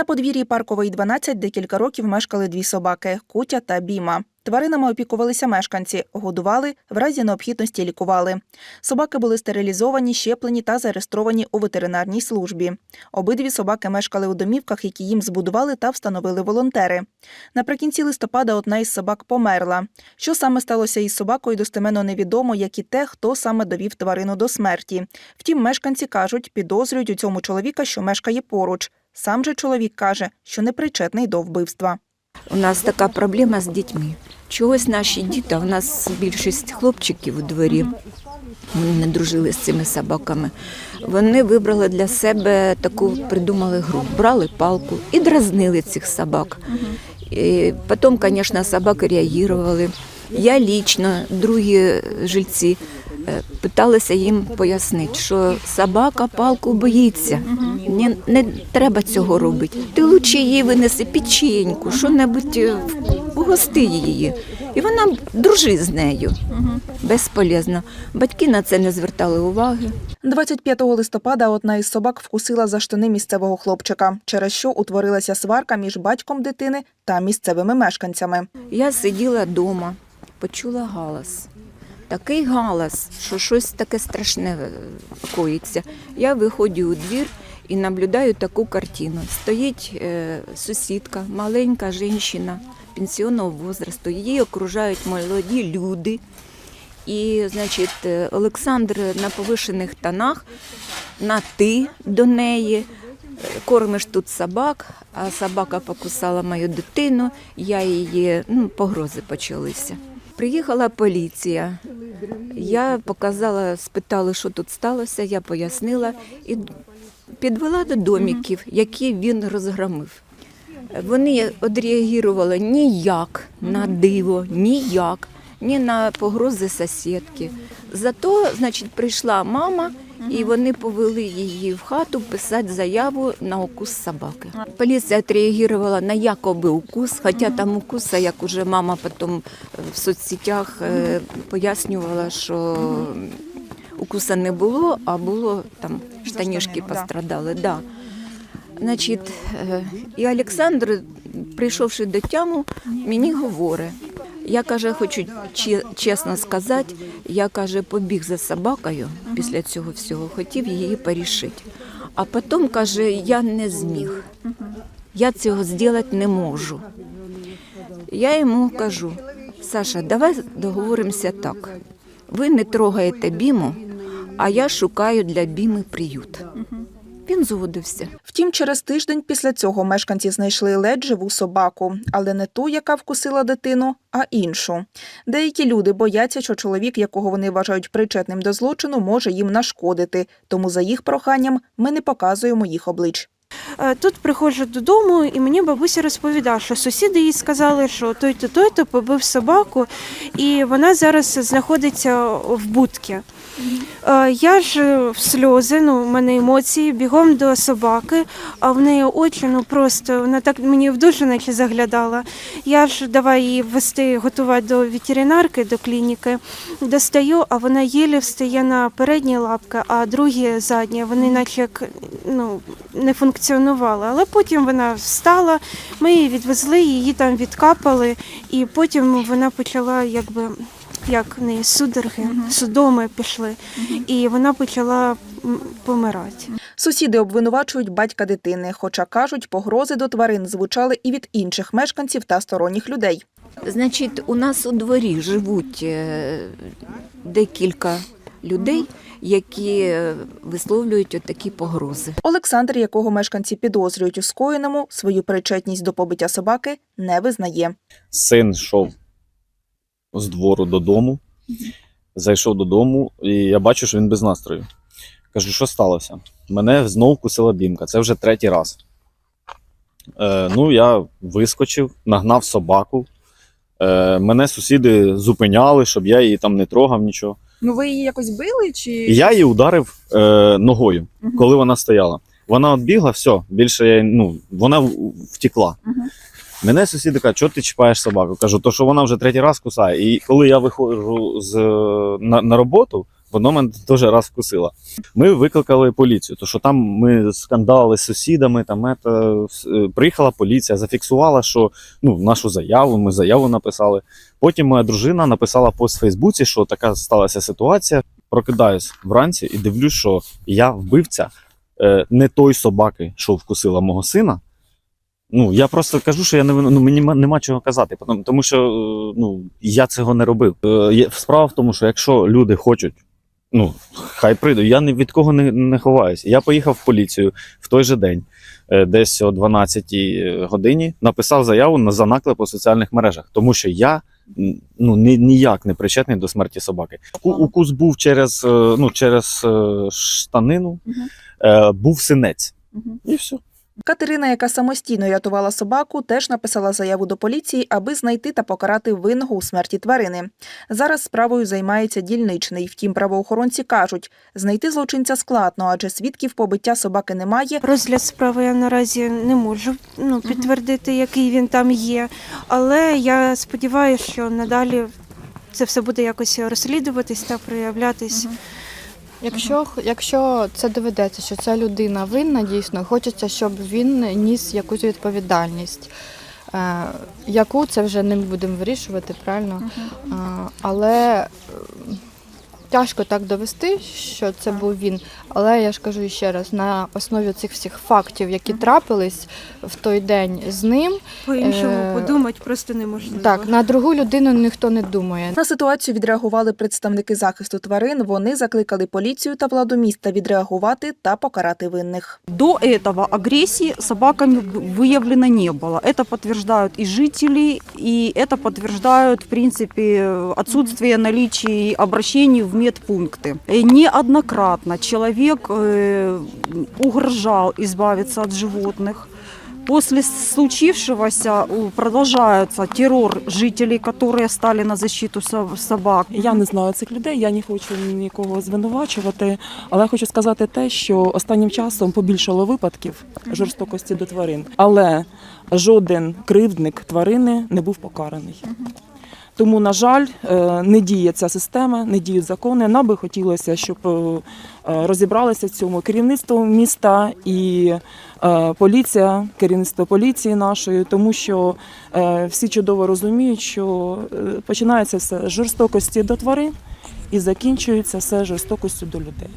На подвір'ї паркової 12 декілька років мешкали дві собаки Кутя та Біма. Тваринами опікувалися мешканці, годували, в разі необхідності лікували. Собаки були стерилізовані, щеплені та зареєстровані у ветеринарній службі. Обидві собаки мешкали у домівках, які їм збудували та встановили волонтери. Наприкінці листопада одна із собак померла. Що саме сталося із собакою, достеменно невідомо, як і те, хто саме довів тварину до смерті. Втім, мешканці кажуть, підозрюють у цьому чоловіка, що мешкає поруч. Сам же чоловік каже, що не причетний до вбивства. У нас така проблема з дітьми. Чогось наші діти, в нас більшість хлопчиків у дворі, вони не дружили з цими собаками. Вони вибрали для себе таку придумали гру. Брали палку і дразнили цих собак. І потім, звісно, собаки реагували. Я лічно, другі жильці е, питалися їм пояснити, що собака палку боїться. Не, не треба цього робити. Ти лучше їй винеси печеньку, що-небудь е, угости її. І вона дружи з нею. Безполезно. Батьки на це не звертали уваги. 25 листопада одна із собак вкусила за штани місцевого хлопчика, через що утворилася сварка між батьком дитини та місцевими мешканцями. Я сиділа вдома, почула галас. Такий галас, що щось таке страшне е, коїться. Я виходжу у двір і наблюдаю таку картину. Стоїть е, сусідка, маленька жінка пенсіонного возрасту. Її окружають молоді люди. І, значить, е, Олександр на повишених тонах, на ти до неї. Кормиш тут собак, а собака покусала мою дитину, я її, ну, погрози почалися. Приїхала поліція. Я показала, спитала, що тут сталося, я пояснила і підвела до домиків, які він розгромив. Вони одреагували ніяк на диво, ніяк, ні на погрози сусідки. Зато, значить, прийшла мама, і вони повели її в хату писати заяву на укус собаки. Поліція відреагувала на якоби укус, хоча там укуса, як уже мама потім в соцсетях е, пояснювала, що укуса не було, а було там штанішки пострадали. Да. Значить, е, і Олександр, прийшовши до тяму, мені говорить. Я каже, хочу чесно сказати, я каже, побіг за собакою після цього всього, хотів її порішити. А потім каже, я не зміг. Я цього зробити не можу. Я йому кажу, Саша, давай договоримося так. Ви не трогаєте біму, а я шукаю для біми приют. Він згодився. Втім, через тиждень після цього мешканці знайшли ледь живу собаку, але не ту, яка вкусила дитину, а іншу. Деякі люди бояться, що чоловік, якого вони вважають причетним до злочину, може їм нашкодити. Тому за їх проханням ми не показуємо їх облич. Е, Тут приходжу додому, і мені бабуся розповідає, що сусіди їй сказали, що той-то, той-то побив собаку, і вона зараз знаходиться в будці. Е, Я ж в сльози, ну, в мене емоції, бігом до собаки, а в неї очі, ну просто вона так мені в душу наче заглядала. Я ж давай її вести, готувати до ветеринарки, до клініки. Достаю, а вона єлі встає на передні лапки, а другі задні, вони наче як, ну, не функціонували. Але потім вона встала, ми її відвезли, її там відкапали, і потім вона почала якби. Як в неї судороги, судоми пішли, і вона почала помирати. Сусіди обвинувачують батька дитини, хоча кажуть, погрози до тварин звучали і від інших мешканців та сторонніх людей. Значить, у нас у дворі живуть е, декілька людей, які е, висловлюють отакі погрози. Олександр, якого мешканці підозрюють у скоєному, свою причетність до побиття собаки не визнає. Син йшов з двору додому, зайшов додому, і я бачу, що він без настрою. Кажу, що сталося? Мене знов кусила бімка. Це вже третій раз. Е, ну, я вискочив, нагнав собаку. Е, мене сусіди зупиняли, щоб я її там не трогав нічого. Ну ви її якось били чи я її ударив е, ногою, Мгм. коли вона стояла. Вона відбігла, все, більше я ну, вона втекла. Мгм. Мене сусіди кажуть, чого ти чіпаєш собаку? Кажу, то що вона вже третій раз кусає. І коли я виходжу з, на, на роботу, Воно мене теж раз вкусило. Ми викликали поліцію, тому що там ми скандали з сусідами. Там ета, е, приїхала поліція, зафіксувала, що ну, нашу заяву, ми заяву написали. Потім моя дружина написала пост в Фейсбуці, що така сталася ситуація. Прокидаюсь вранці і дивлюсь, що я вбивця е, не той собаки, що вкусила мого сина. Ну, я просто кажу, що я не ну, мені нема чого казати, тому- що е, ну, я цього не робив. Справа в тому, що якщо люди хочуть, ну, хай прийдуть, я ні від кого не, не ховаюся. Я поїхав в поліцію в той же день, е, десь о 12 годині, написав заяву на за наклеп у соціальних мережах, тому що я ну, ні, ніяк не причетний до смерті собаки. Укус був через, е, ну, через е, штанину, е, був синець. Мгм. І все. Катерина, яка самостійно рятувала собаку, теж написала заяву до поліції, аби знайти та покарати винного у смерті тварини. Зараз справою займається дільничний. Втім, правоохоронці кажуть, знайти злочинця складно, адже свідків побиття собаки немає. Розгляд справи я наразі не можу ну, підтвердити, який він там є. Але я сподіваюся, що надалі це все буде якось розслідуватись та проявлятись. Якщо, якщо це доведеться, що ця людина винна, дійсно, хочеться, щоб він ніс якусь відповідальність. Е, яку це вже не будемо вирішувати, правильно? Е, але е, тяжко так довести, що це був він. Але я ж кажу ще раз, на основі цих всіх фактів, які трапились в той день з ним, По-іншому Е, подумати просто неможливо. так, на другу людину ніхто не думає. На ситуацію відреагували представники захисту тварин. Вони закликали поліцію та владу міста відреагувати та покарати винних. До этого агрессии собаками выявлено не было. Это подтверждают и жители, и это подтверждают, в принципе, отсутствие наличия обращений в медпункты. И Неоднократно человек э, угрожал избавиться от животных. После случившегося э, продолжается террор жителей, которые стали на защиту со- собак. Я не знаю цих людей, я не хочу нікого звинувачувати, але хочу сказати те, що останнім часом побільшало випадків жорстокості до тварин, але жоден кривдник тварини не був покараний. Тому, на жаль, е, не діє ця система, не діють закони. Нам би хотілося, щоб е, розібралися в цьому керівництво міста і е, поліція, керівництво поліції нашої, тому що всі чудово розуміють, що починається все з жорстокості до тварин і закінчується все жорстокостю до людей.